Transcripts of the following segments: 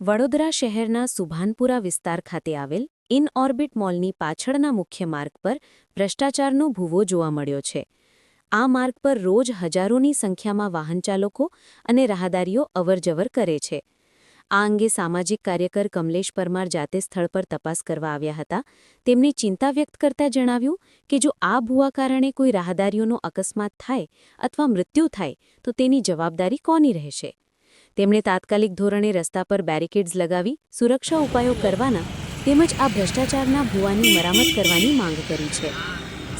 વડોદરા શહેરના સુભાનપુરા વિસ્તાર ખાતે આવેલ ઇન ઓર્બિટ મોલની પાછળના મુખ્ય માર્ગ પર ભ્રષ્ટાચારનો ભૂવો જોવા મળ્યો છે. આ માર્ગ પર રોજ હજારોની સંખ્યામાં વાહનચાલકો અને રાહદારીઓ અવરજવર કરે છે. આ અંગે સામાજિક કાર્યકર કમલેશ પરમાર જાતે સ્થળ પર તપાસ કરવા આવ્યા હતા. તેમની ચિંતા વ્યક્ત કરતા જણાવ્યું કે જો આ ભૂવા કારણે કોઈ રાહદારીઓનો અકસ્માત થાય અથવા મૃત્યુ થાય, તો તેની જવાબદારી કોની રહેશે? તેમણે તાત્કાલિક ધોરણે રસ્તા પર બેરિકેડ્સ લગાવી, સુરક્ષા ઉપાયો કરવાના તેમજ આ ભ્રષ્ટાચારના ભૂવાની મરામત કરવાની માંગ કરી છે.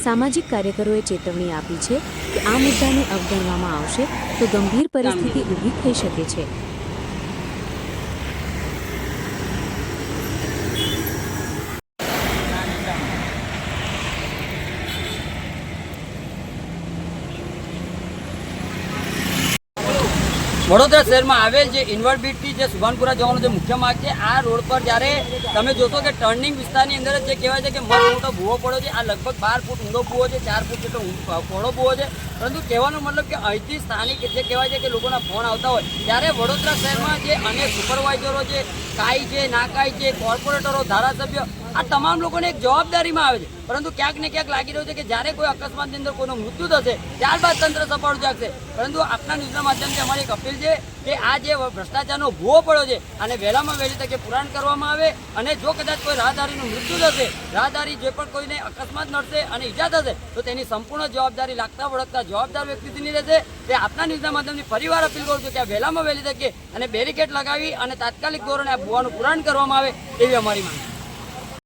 સામાજિક કાર્યકરોએ ચેતવણી આપી છે કે આ મુદ્દાને અવગણવામાં આવશે તો ગંભીર પરિસ્થિતિ ઊભી થઈ શકે છે. વડોદરા શહેરમાં આવેલ જે ઇન્વર્ટ બીટથી જે સુભાનપુરા જવાનો જે મુખ્ય માર્ગ છે, આ રોડ પર જ્યારે તમે જોશો કે ટર્નિંગ વિસ્તારની અંદર જ કહેવાય છે કે મસ્ત મોટો ભૂવો પડ્યો છે, આ લગભગ બાર ફૂટ ઊંડો ભૂવો છે, ચાર ફૂટ જેટલો પહોળો ભૂવો છે. પરંતુ કહેવાનો મતલબ કે અહીંથી સ્થાનિક જે કહેવાય છે કે લોકોના ફોન આવતા હોય, ત્યારે વડોદરા શહેરમાં જે અનેક સુપરવાઇઝરો છે, કાઈ છે નાકાઈ છે કોર્પોરેટરો ધારાસભ્ય આ તમામ લોકોને એક જવાબદારીમાં આવે છે. પરંતુ ક્યાંક ને ક્યાંક લાગી રહ્યું છે કે જ્યારે કોઈ અકસ્માતની અંદર કોઈનું મૃત્યુ થશે, ત્યારબાદ તંત્ર સફળ જાગશે. પરંતુ આપના ન્યૂઝના માધ્યમથી અમારી એક અપીલ છે કે આ જે ભ્રષ્ટાચારનો ભૂવો પડ્યો છે આને વહેલામાં વહેલી તકે પુરાણ કરવામાં આવે, અને જો કદાચ કોઈ રાહદારીનું મૃત્યુ થશે, રાહદારી જે પણ કોઈને અકસ્માત નડશે અને ઈજા થશે, તો તેની સંપૂર્ણ જવાબદારી લાગતા વળગતા જવાબદાર વ્યક્તિની રહેશે. તે આપના ન્યૂઝના માધ્યમથી ફરીવાર અપીલ કરું છું કે આ વહેલામાં વહેલી તકે અને બેરિકેડ લગાવી અને તાત્કાલિક ધોરણે આ ભૂવાનું પુરાણ કરવામાં આવે, એવી અમારી માંગ